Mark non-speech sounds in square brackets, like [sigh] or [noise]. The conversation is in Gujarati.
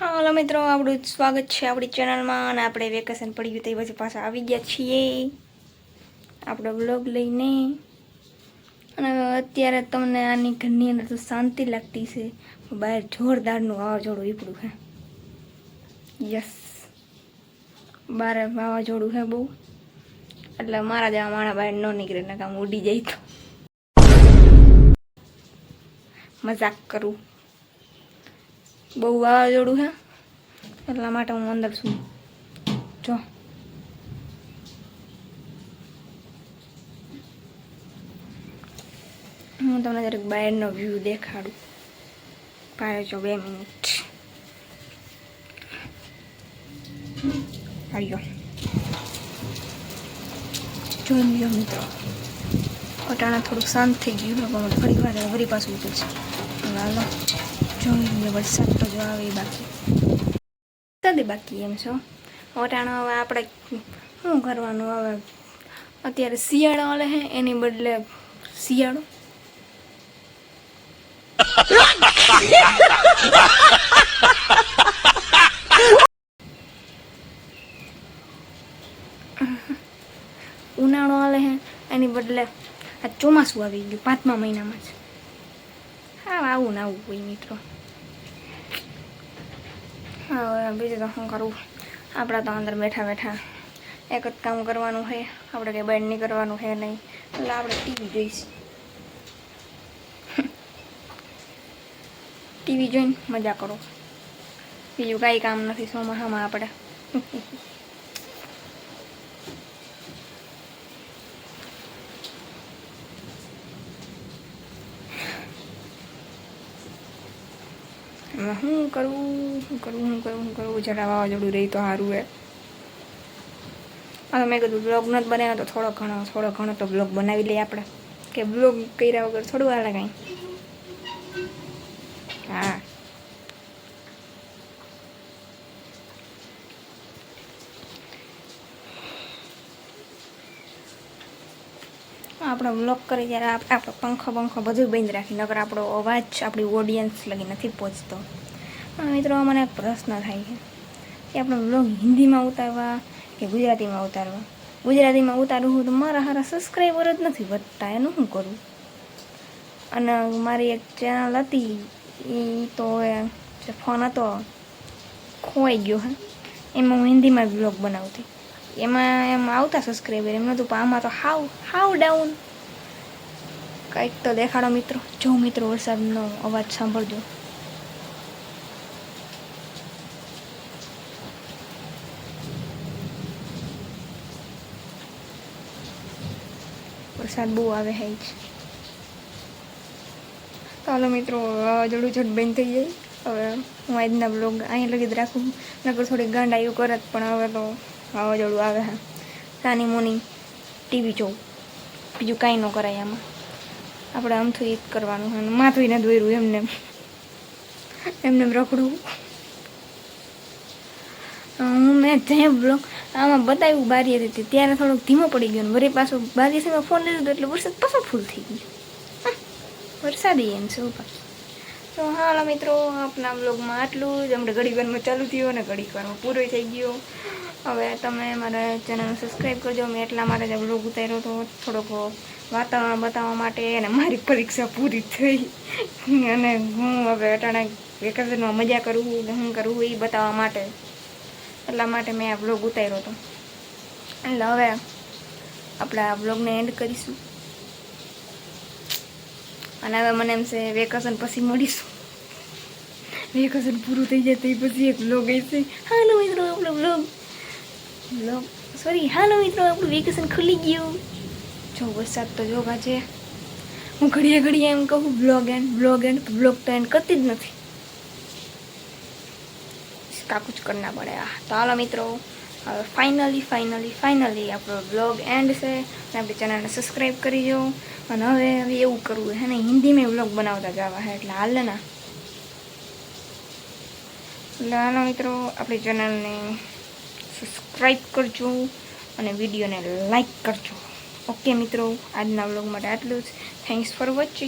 હલો મિત્રો, આપણું સ્વાગત છે આપણી ચેનલમાં અને આપણે વેકેશન પડી ગયું તો પછી પાછા આવી ગયા છીએ. આપણો બ્લોગ લઈને. અને અત્યારે તમને આની ઘરની અંદર તો શાંતિ લાગતી છે. બહાર જોરદારનું વાવાઝોડું વીપડું છે. યસ. બહાર વાવાઝોડું છે બહુ. એટલે મારા જેવા માણા બહાર ન નીકળે ને કામ ઉડી જાય તો મજાક કરું. બહુ વાવાઝોડું છે. એટલા માટે હું અંદર છું. જો. હું તમને જરાક બહારનો વ્યૂ દેખાડું. પાડે છો બે મિનિટ આવ્યો જોઈ લ્યો મિત્રો. અટાણા થોડુંક શાંત થઈ ગયું લોકોમાં ફરી વાર ફરી પાછું ઉઠે છે હાલો. જોઈ લ્યો વરસાદ તો જો આવે બાકી. વરસાદ બાકી એમ છો. વટાણો હવે આપણે શું કરવાનું હવે? અત્યારે શિયાળો હાલે હે, એની બદલે શિયાળો. ઉનાળો આવે હે, એની બદલે આ ચોમાસું આવી ગયું પાંચમા મહિનામાં જ. હા, આવું ને આવું કોઈ મિત્રો. હવે બીજું તો શું કરવું? આપણા તો અંદર બેઠા બેઠા એક જ કામ કરવાનું છે. આપણે કંઈ બેન નહીં કરવાનું છે નહીં. એટલે આપણે ટીવી જોઈશ. [laughs] ટીવી જોઈને મજા કરો. બીજું કાંઈ કામ નથી સોમાહામાં આપણે. [laughs] એમાં શું કરવું શું કરવું શું કરવું શું કરવું જરા વાવાઝોડું રહી તો સારું એ હા મેં કીધું બ્લોગ નથી બનાવ્યો તો થોડો ઘણો થોડો ઘણો તો બ્લોગ બનાવી લઈએ આપણે. કે બ્લોગ કર્યા વગર થોડું હાલે કાંઈ. હા. આપણો બ્લોક કરી ત્યારે આપ- આપણો પંખો પંખો બધું બંધ રાખી નકર આપણો અવાજ, આપણી ઓડિયન્સ લગી નથી પહોંચતો. પણ મિત્રો મને એક પ્રશ્ન થાય છે કે આપણો બ્લોગ હિન્દીમાં ઉતારવા કે ગુજરાતીમાં ઉતારવા? ગુજરાતીમાં ઉતારવું હું તો મારા હારા સબસ્ક્રાઈબર જ નથી વધતા, એનું શું કરું? અને મારી એક ચેનલ હતી એ તો ફોન હતો, ખોવાઈ ગયો, હા. એમાં હું હિન્દીમાં બ્લોગ બનાવતી. એમાં એમ આવતા સબસ્ક્રાઈબર એમ નહોતું પણ આમાં તો હાવ હાવ ડાઉન કંઈક તો દેખાડો મિત્રો, જો મિત્રો વરસાદનો અવાજ સાંભળજો. વરસાદ બહુ આવે હે જ. ચાલો મિત્રો વાવાઝોડું ઝટ બંધ થઈ જાય હવે હું આજના બ્લોગ અહીંયા લગી જ રાખું. નકર થોડી ગાંડ આવ્યું કરત પણ હવે તો વાવાઝોડું આવે હા. નાની મોની ટીવી જોઉં. બીજું કાંઈ ન કરાય આમાં. આપણે આમથું એ જ કરવાનું અને માથું ન દોર્યું એમને. એમને એમ રખડવું. હું મેં જે બ્લોક આમાં બતાવ્યું બારી હતી ત્યારે થોડોક ધીમો પડી ગયો વરી પાછો બારી સામે ફોન લીધો એટલે વરસાદ પાછો ફૂલ થઈ ગયો. વરસાદ એમ છે બાકી તો હાલો મિત્રો આપણા બ્લોગમાં આટલું જ. આપણે ઘડી ચાલુ થયું અને ઘડી વારમાં પૂરો થઈ ગયો. હવે તમે મારા ચેનલ સબસ્ક્રાઈબ કરજો. મેં એટલા માટે જ બ્લોગ ઉતાર્યો હતો. થોડોક વાતાવરણ બતાવવા માટે અને મારી પરીક્ષા પૂરી થઈ. અને હું હવે અટાણે વેકેશનમાં મજા કરું હું કરવું કરું એ બતાવવા માટે. એટલા માટે મેં આ બ્લોગ ઉતાર્યો હતો. એટલે હવે આપણે આ બ્લોગને એન્ડ કરીશું. અને હવે મને એમ છે વેકેશન પછી મળીશું. વેકેશન પૂરું થઈ જાય તે પછી એક બ્લોગ હશે. હાલો મિત્રો, આપણો બ્લોગ બ્લોગ સોરી હાલો મિત્રો, આપણું વેકેશન ખુલી ગયું. જો, વરસાદ તો જો છે. હું ઘડીએ ઘડીએ એમ કહું blog end blog end blog તો એન્ડ કરતી જ નથી. કાકું જ કરના પડે આ. તો હાલો મિત્રો. હવે ફાઇનલી ફાઇનલી ફાઇનલી આપણો બ્લોગ એન્ડ છે. અને ચેનલને સબસ્ક્રાઈબ કરી જો. અને હવે હવે એવું કરવું હે ને હિન્દીમાં બ્લોગ બનાવતા જવા હે એટલે હાલ ના. એટલે હાલો મિત્રો, આપણી ચેનલને સબસ્ક્રાઈબ કરજો અને વિડીયોને લાઈક કરજો. ઓકે મિત્રો, આજના બ્લોગ માટે આટલું જ. Thanks for watching